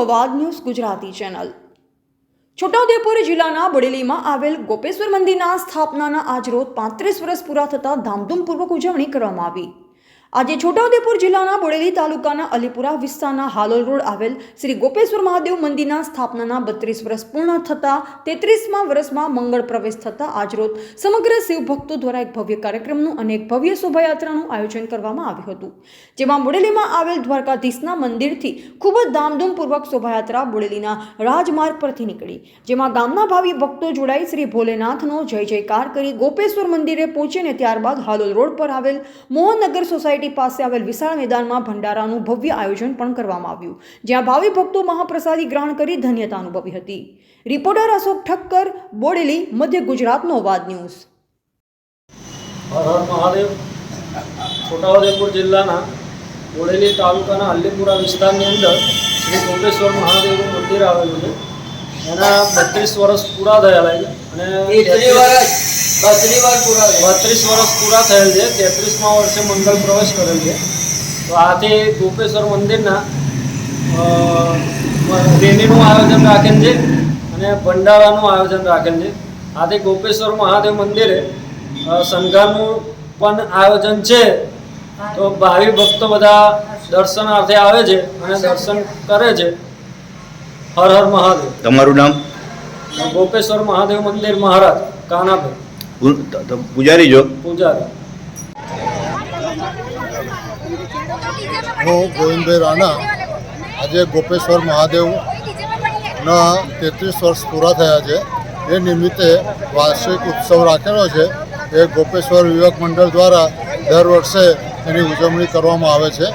અવાજ news Gujarati channel. Chhota Udepur જિલ્લાના બડેલીમાં આવેલ ગોપેશ્વર મંદિરના સ્થાપનાના આજરોજ પાંત્રીસ વર્ષ પૂરા થતાં ધામધૂમપૂર્વક ઉજવણી કરવામાં આવી. આજે છોટાઉદેપુર જિલ્લાના બોડેલી તાલુકાના અલીપુરા વિસ્તારના હાલોલ રોડ આવેલ શ્રી ગોપેશ્વર મહાદેવ મંદિરના સ્થાપનાના બત્રીસ વર્ષ પૂર્ણ થતાં તેત્રીસમાં વર્ષમાં મંગળ પ્રવેશ થતાં આજરોજ સમગ્ર શિવ ભક્તો દ્વારા એક ભવ્ય કાર્યક્રમનું અને એક ભવ્ય શોભાયાત્રાનું આયોજન કરવામાં આવ્યું હતું. જેમાં બોડેલીમાં આવેલ દ્વારકાધીશના મંદિરથી ખૂબ જ ધામધૂમપૂર્વક શોભાયાત્રા બોડેલીના રાજમાર્ગ પરથી નીકળી, જેમાં ગામના ભાવિ ભક્તો જોડાઈ શ્રી ભોલેનાથનો જય જયકાર કરી ગોપેશ્વર મંદિરે પહોંચીને ત્યારબાદ હાલોલ રોડ પર આવેલ મોહનનગર સોસાયટી પાસે આવેલ વિશાળ મેદાનમાં ભંડારાનું ભવ્ય આયોજન પણ કરવામાં આવ્યું, જ્યાં ભાવિ ભક્તો મહાપ્રસાદી ગ્રહણ કરી ધન્યતા અનુભવી હતી. રિપોર્ટર અશોક ઠક્કર, બોડેલી, મધ્ય ગુજરાતનો અવાજ ન્યૂઝ. હર છોટાઉદેપુર જિલ્લાના બોડેલી તાલુકાના અલ્લીપુરા વિસ્તારની અંદર શ્રી કોટેશ્વર મહાદેવનું મંદિર આવેલું છે. એના બત્રીસ વર્ષ પૂરા થયેલા છે. અને બત્રીસ વર્ષ પૂરા બત્રીસ વર્ષ પૂરા થયેલ છે. તેત્રીસમાં વર્ષે મંગળ પ્રવેશ કરેલ છે. તો આથી ગોપેશ્વર મંદિરના રેલીનું આયોજન રાખેલ છે અને ભંડારાનું આયોજન રાખેલ છે. આથી ગોપેશ્વર મહાદેવ મંદિરે સંઘાનું પણ આયોજન છે. તો ભાવિ ભક્તો બધા દર્શનાર્થે આવે છે અને દર્શન કરે છે. હર હર મહાદેવ. તમારું નામ? ગોપેશ્વર મહાદેવ મંદિર મહારાજ કાનાભાઈ. પૂજારી જો પૂજારી. હું ગોવિંદભાઈ રાણા. આજે ગોપેશ્વર મહાદેવના તેત્રીસ વર્ષ પૂરા થયા છે. એ નિમિત્તે વાર્ષિક ઉત્સવ રાખેલો છે. એ ગોપેશ્વર યુવક મંડળ દ્વારા દર વર્ષે એની ઉજવણી કરવામાં આવે છે.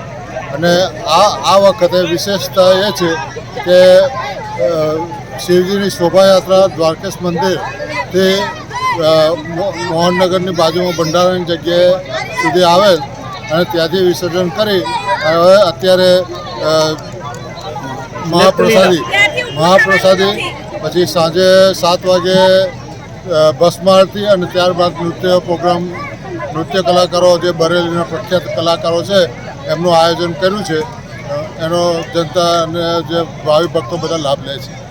અને આ આ વખતે વિશેષતા એ છે કે શિવજીની શોભાયાત્રા દ્વારકેશ મંદિર તે મોહનનગરની બાજુમાં ભંડારાની જગ્યાએ સુધી આવેલ અને ત્યાંથી વિસર્જન કરી હવે અત્યારે મહાપ્રસાદી મહાપ્રસાદી પછી. સાંજે સાત વાગે ભસ્મ આરતી અને ત્યારબાદ નૃત્ય પ્રોગ્રામ નૃત્ય કલાકારો જે બરેલીના પ્રખ્યાત કલાકારો છે એમનું આયોજન કર્યું છે. એનો જનતા અને જે ભાવિ ભક્તો બધા લાભ લે છે.